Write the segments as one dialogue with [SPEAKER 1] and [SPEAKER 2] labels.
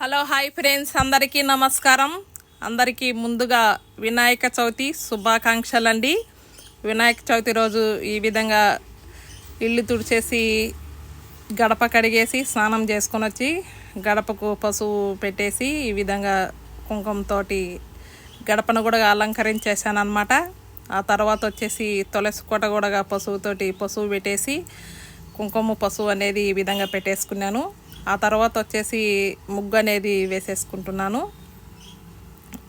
[SPEAKER 1] Hello hi friends. అందరికీ నమస్కారం. అందరికీ ముందుగా వినాయక చవితి శుభాకాంక్షలు అండి వినాయక చవితి రోజు ఈ విధంగా ఇల్లు తుడిచేసి గడప కడిగేసి స్నానం చేసుకొని వచ్చి గడపకు పసుపు పెట్టేసి ఈ విధంగా కుంకుమతోటి గడపను కూడా అలంకరించేసాను అనమాట ఆ తర్వాత వచ్చేసి తులసి కోట కూడా పశువుతోటి పసుపు పెట్టేసి కుంకుమ పశువు అనేది ఈ విధంగా పెట్టేసుకున్నాను. ఆ తర్వాత వచ్చేసి ముగ్గు అనేది వేసేసుకుంటున్నాను.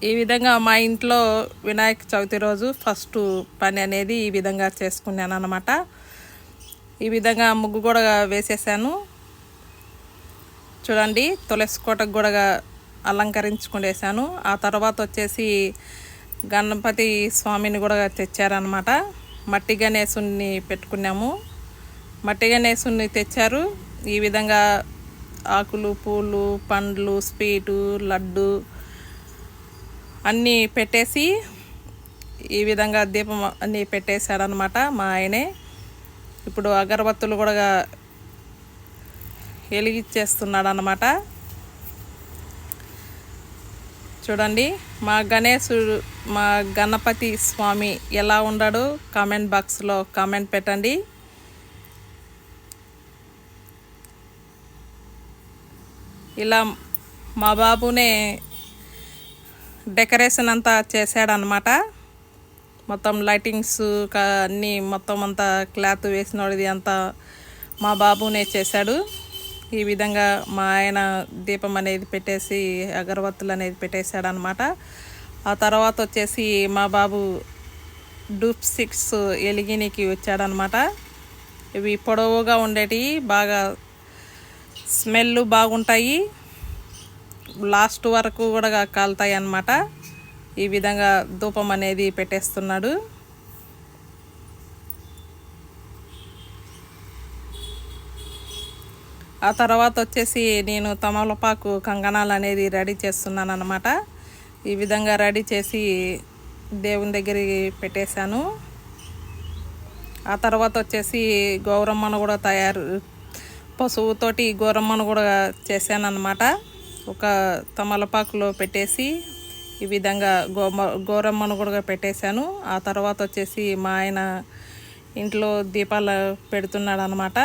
[SPEAKER 1] ఈ విధంగా మా ఇంట్లో వినాయక చవితి రోజు ఫస్ట్ పని అనేది ఈ విధంగా చేసుకున్నాను అనమాట ఈ విధంగా ముగ్గు కూడా వేసేసాను. చూడండి తులసి కోటకు కూడా అలంకరించుకునేసాను. ఆ తర్వాత వచ్చేసి గణపతి స్వామిని కూడా తెచ్చారనమాట మట్టి గణేశుని పెట్టుకున్నాము. మట్టి గణేశుని తెచ్చారు. ఈ విధంగా ఆకులు పూలు పండ్లు స్వీటు లడ్డు అన్నీ పెట్టేసి ఈ విధంగా దీపం అన్నీ పెట్టేశాడనమాట మా ఆయనే. ఇప్పుడు అగరబత్తులు కూడా వెలిగిచ్చేస్తున్నాడు అనమాట చూడండి మా గణేశుడు మా గణపతి స్వామి ఎలా ఉన్నాడో కామెంట్ బాక్స్లో కామెంట్ పెట్టండి. ఇలా మా బాబునే డెకరేషన్ అంతా చేశాడనమాట మొత్తం లైటింగ్స్ అన్నీ మొత్తం అంతా క్లాత్ వేసినోడిది అంతా మా బాబునే చేశాడు. ఈ విధంగా మా ఆయన దీపం అనేది పెట్టేసి అగరబత్తులు అనేది పెట్టేశాడనమాట ఆ తర్వాత వచ్చేసి మా బాబు డూప్ సిక్స్ ఎలిగినికి వచ్చాడనమాట ఇవి పొడవుగా ఉండేటివి బాగా స్మెల్ బాగుంటాయి. లాస్ట్ వరకు కూడా కాలుతాయి అన్నమాట. ఈ విధంగా ధూపం అనేది పెట్టేస్తున్నాడు. ఆ తర్వాత వచ్చేసి నేను తమలపాకు కంకణాలు అనేది రెడీ చేస్తున్నాను అనమాట ఈ విధంగా రెడీ చేసి దేవుని దగ్గరికి పెట్టేశాను. ఆ తర్వాత వచ్చేసి గౌరమ్మను కూడా తయారు పశువుతోటి గోరమ్మను కూడా చేశాను ఒక తమలపాకులో పెట్టేసి ఈ విధంగా గోమ గోరమ్మను కూడా పెట్టేశాను. ఆ తర్వాత వచ్చేసి మా ఆయన ఇంట్లో దీపాలు పెడుతున్నాడు అనమాట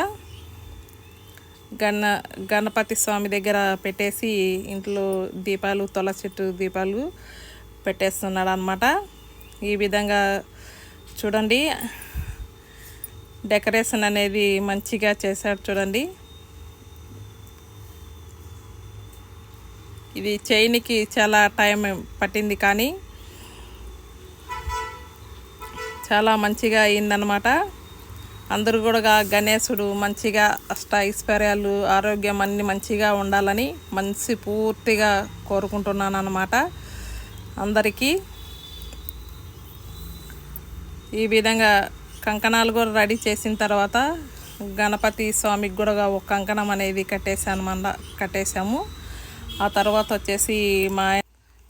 [SPEAKER 1] గణ గణపతి స్వామి దగ్గర పెట్టేసి ఇంట్లో దీపాలు తులసి చెట్టు దీపాలు పెట్టేస్తున్నాడు అనమాట ఈ విధంగా చూడండి. డెకరేషన్ అనేది మంచిగా చేశాడు చూడండి. ఇది చైన్కి చాలా టైం పట్టింది కానీ చాలా మంచిగా అయిందనమాట అందరూ కూడా గణేశుడు మంచిగా అష్ట ఐశ్వర్యాలు ఆరోగ్యం అన్నీ మంచిగా ఉండాలని మంచి పూర్తిగా కోరుకుంటున్నాను అనమాట అందరికీ ఈ విధంగా కంకణాలు కూడా రెడీ చేసిన తర్వాత గణపతి స్వామికి కూడా ఒక కంకణం అనేది కట్టేసాను మన కట్టేశాము. ఆ తర్వాత వచ్చేసి మా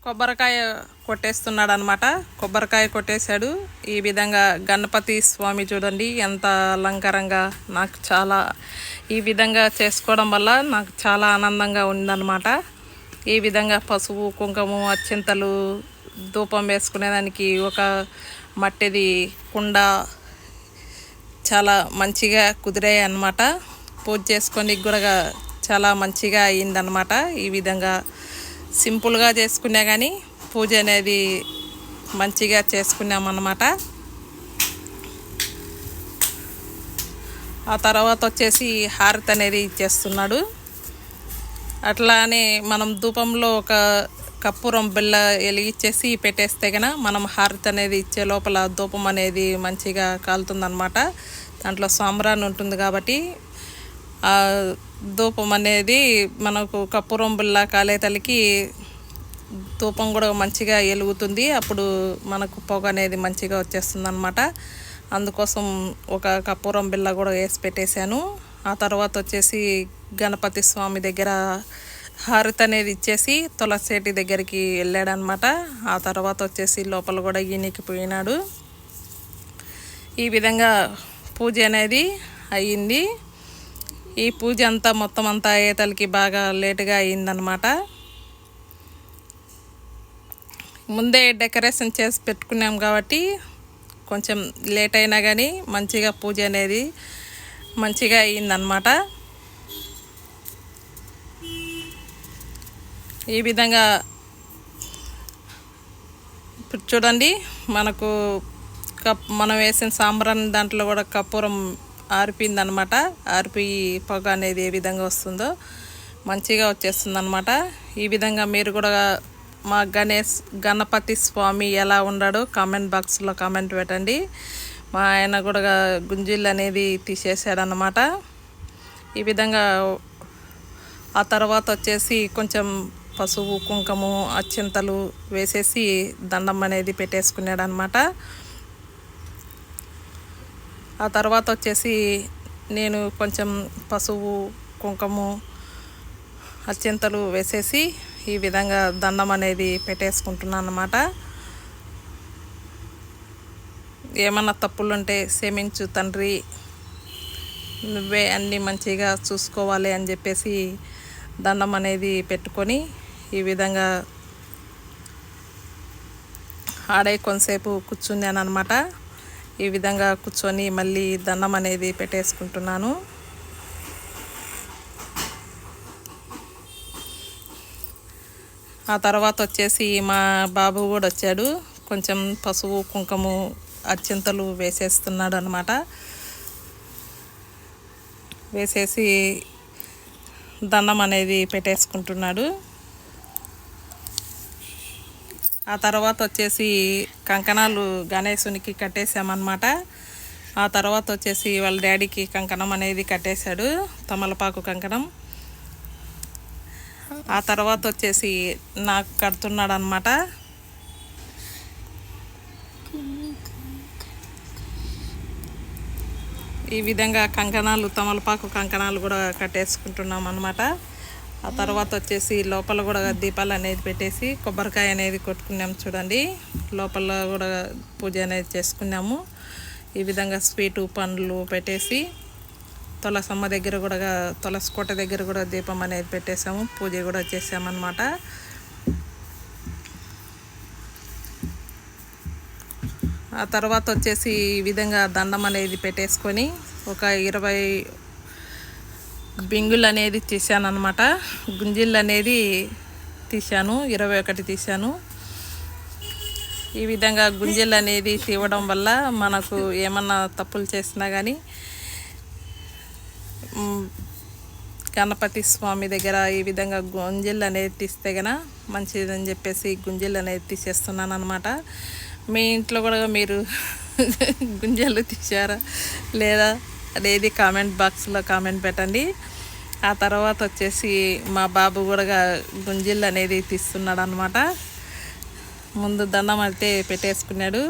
[SPEAKER 1] కొబ్బరికాయ కొట్టేస్తున్నాడు అనమాట కొబ్బరికాయ కొట్టేశాడు. ఈ విధంగా గణపతి స్వామి చూడండి ఎంత అలంకారంగా నాకు చాలా ఈ విధంగా చేసుకోవడం వల్ల నాకు చాలా ఆనందంగా ఉందన్నమాట. ఈ విధంగా పసుపు కుంకుమ అత్యంతలు ధూపం వేసుకునేదానికి ఒక మట్టిది కుండ చాలా మంచిగా కుదిరాయి అన్నమాట పూజ చేసుకొని కూడా చాలా మంచిగా అయిందనమాట ఈ విధంగా సింపుల్గా చేసుకున్నా కానీ పూజ అనేది మంచిగా చేసుకున్నామన్నమాట. ఆ తర్వాత వచ్చేసి హారతి అనేది ఇచ్చేస్తున్నాడు. అట్లానే మనం ధూపంలో ఒక కప్పురం బిళ్ళ వెలిగించేసి పెట్టేస్తే కన మనం హారతి అనేది ఇచ్చే లోపల ధూపం అనేది మంచిగా కాలుతుందనమాట దాంట్లో సాంబ్రాన్ ఉంటుంది కాబట్టి ధూపం అనేది మనకు కప్పురం బిళ్ళ కాలేతలకి ధూపం కూడా మంచిగా వెలుగుతుంది అప్పుడు మనకు పొగ అనేది మంచిగా వచ్చేస్తుంది అనమాట అందుకోసం ఒక కర్పూరం బిళ్ళ కూడా వేసి పెట్టేశాను. ఆ తర్వాత వచ్చేసి గణపతి స్వామి దగ్గర హారతి అనేది ఇచ్చేసి తులసేటి దగ్గరికి వెళ్ళాడనమాట ఆ తర్వాత వచ్చేసి లోపల కూడా ఈయనకి పోయినాడు. ఈ విధంగా పూజ అనేది అయ్యింది. ఈ పూజ అంతా మొత్తం అంతా ఏతలకి బాగా లేటుగా అయిందనమాట ముందే డెకరేషన్ చేసి పెట్టుకున్నాం కాబట్టి కొంచెం లేట్ అయినా కానీ మంచిగా పూజ అనేది మంచిగా అయ్యిందనమాట ఈ విధంగా చూడండి మనకు కప్ మనం వేసిన సాంబ్రాన్ దాంట్లో కూడా కర్పూరం ఆరిపోయిందనమాట. ఆరిపోయి పొగ అనేది ఏ విధంగా వస్తుందో మంచిగా వచ్చేస్తుంది అనమాట ఈ విధంగా మీరు కూడా మా గణేష్ గణపతి స్వామి ఎలా ఉన్నాడో కామెంట్ బాక్స్లో కామెంట్ పెట్టండి. మా ఆయన కూడా గుంజిల్ అనేది తీసేసాడనమాట ఈ విధంగా ఆ తర్వాత వచ్చేసి కొంచెం పసుపు కుంకుమ అచ్చింతలు వేసేసి దండం అనేది పెట్టేసుకున్నాడనమాట. ఆ తర్వాత వచ్చేసి నేను కొంచెం పసుపు కుంకుమ అత్యంతలు వేసేసి ఈ విధంగా దండం అనేది పెట్టేసుకుంటున్నాను అనమాట ఏమన్నా తప్పులుంటే క్షమించు తండ్రి. నువ్వే అన్నీ మంచిగా చూసుకోవాలి అని చెప్పేసి దండం అనేది పెట్టుకొని ఈ విధంగా ఆడే కొంతసేపు కూర్చున్నాను అనమాట ఈ విధంగా కూర్చొని మళ్ళీ దండం అనేది పెట్టేసుకుంటున్నాను. ఆ తర్వాత వచ్చేసి మా బాబు కూడా వచ్చాడు. కొంచెం పసుపు కుంకుమ అత్యంతలు వేసేస్తున్నాడు అనమాట వేసేసి దండం అనేది పెట్టేసుకుంటున్నాడు. ఆ తర్వాత వచ్చేసి కంకణాలు గణేశునికి కట్టేసామన్నమాట ఆ తర్వాత వచ్చేసి వాళ్ళ డాడీకి కంకణం అనేది కట్టేశాడు తమలపాకు కంకణం. ఆ తర్వాత వచ్చేసి నాకు కడుతున్నాడు అనమాట ఈ విధంగా కంకణాలు తమలపాకు కంకణాలు కూడా కట్టేసుకుంటున్నాం అనమాట ఆ తర్వాత వచ్చేసి లోపల కూడా దీపాలు అనేది పెట్టేసి కొబ్బరికాయ అనేది కొట్టుకున్నాము చూడండి. లోపల కూడా పూజ అనేది చేసుకున్నాము. ఈ విధంగా స్వీటు పండ్లు పెట్టేసి తులసమ్మ దగ్గర కూడా తులసికోట దగ్గర కూడా దీపం అనేది పెట్టేసాము. పూజ కూడా చేసామన్నమాట ఆ తర్వాత వచ్చేసి ఈ విధంగా దండం అనేది పెట్టేసుకొని ఒక ఇరవై బింగులు అనేది తీసాను అనమాట గుంజిళ్ళు అనేది తీశాను ఇరవై ఒకటి తీశాను. ఈ విధంగా గుంజిళ్ళు అనేది తీవడం వల్ల మనకు ఏమన్నా తప్పులు చేసినా కానీ గణపతి స్వామి దగ్గర ఈ విధంగా గుంజిళ్ళు అనేది తీస్తే గన మంచిదని చెప్పేసి గుంజిళ్ళు అనేది తీసేస్తున్నాను అనమాట మీ ఇంట్లో కూడా మీరు గుంజలు తీసారా లేదా అనేది కామెంట్ బాక్స్లో కామెంట్ పెట్టండి. ఆ తర్వాత వచ్చేసి మా బాబు కూడా గుంజిళ్ళు అనేది తీస్తున్నాడు అనమాట ముందు దండం అయితే పెట్టేసుకున్నాడు.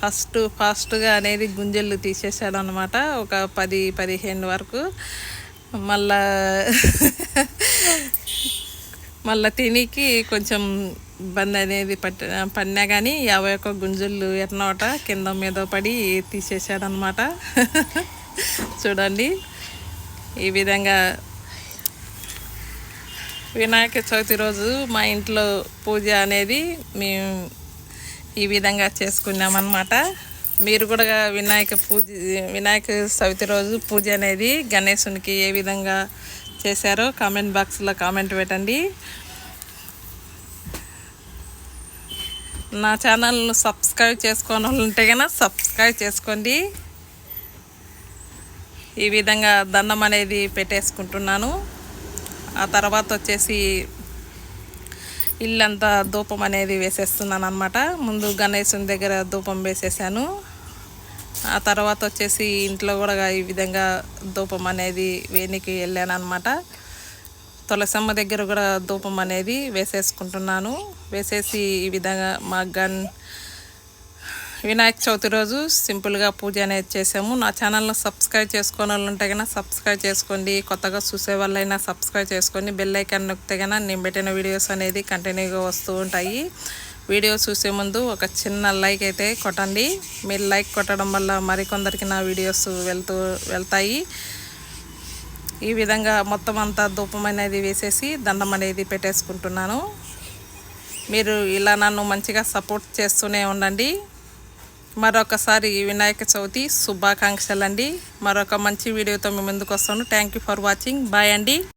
[SPEAKER 1] ఫస్ట్ ఫాస్ట్గా అనేది గుంజళ్ళు తీసేసాడు అనమాట ఒక పది పదిహేను వరకు. మళ్ళా మళ్ళీ తినికి కొంచెం ఇబ్బంది అనేది పట్టి పడినా కానీ యాభై ఒక్క గుంజులు ఎట్నోట కింద మీద పడి తీసేసాడనమాట చూడండి. ఈ విధంగా వినాయక చవితి రోజు మా ఇంట్లో పూజ అనేది మేము ఈ విధంగా చేసుకున్నామన్నమాట. మీరు కూడా వినాయక పూజ వినాయక చవితి రోజు పూజ అనేది గణేశునికి ఏ విధంగా చేశారో కామెంట్ బాక్స్లో కామెంట్ పెట్టండి. నా ఛానల్ను సబ్స్క్రైబ్ చేసుకోని వాళ్ళు ఉంటే కనుక సబ్స్క్రైబ్ చేసుకోండి. ఈ విధంగా దండం అనేది పెట్టేసుకుంటున్నాను. ఆ తర్వాత వచ్చేసి ఇల్లంతా ధూపం అనేది వేసేస్తున్నాను అనమాట ముందు గణేశుని దగ్గర ధూపం వేసేసాను. ఆ తర్వాత వచ్చేసి ఇంట్లో కూడా ఈ విధంగా ధూపం అనేది వేనికి వెళ్ళాను అనమాట తులసమ్మ దగ్గర కూడా ధూపం అనేది వేసేసుకుంటున్నాను. వేసేసి ఈ విధంగా మా గన్ వినాయక చవితి రోజు సింపుల్గా పూజ అనేది చేసాము నా ఛానల్ను సబ్స్క్రైబ్ చేసుకోని వాళ్ళు ఉంటే కన్నా సబ్స్క్రైబ్ చేసుకోండి. కొత్తగా చూసే వాళ్ళైనా సబ్స్క్రైబ్ చేసుకొని బెల్ ఐకాన్ నొక్కితే కన్నా నేను పెట్టిన వీడియోస్ అనేది కంటిన్యూగా వస్తూ ఉంటాయి. వీడియో చూసే ముందు ఒక చిన్న లైక్ అయితే కొట్టండి. మీరు లైక్ కొట్టడం వల్ల మరికొందరికి నా వీడియోస్ వెళ్తూ వెళ్తాయి. ఈ విధంగా మొత్తం అంతా ధూపం అనేది వేసేసి దండం అనేది పెట్టేసుకుంటున్నాను. మీరు ఇలా నన్ను మంచిగా సపోర్ట్ చేస్తూనే ఉండండి. మరొకసారి వినాయక చవితి శుభాకాంక్షలు అండి మరొక మంచి వీడియోతో మీ ముందుకు వస్తాను. Thank you for watching bye అండి.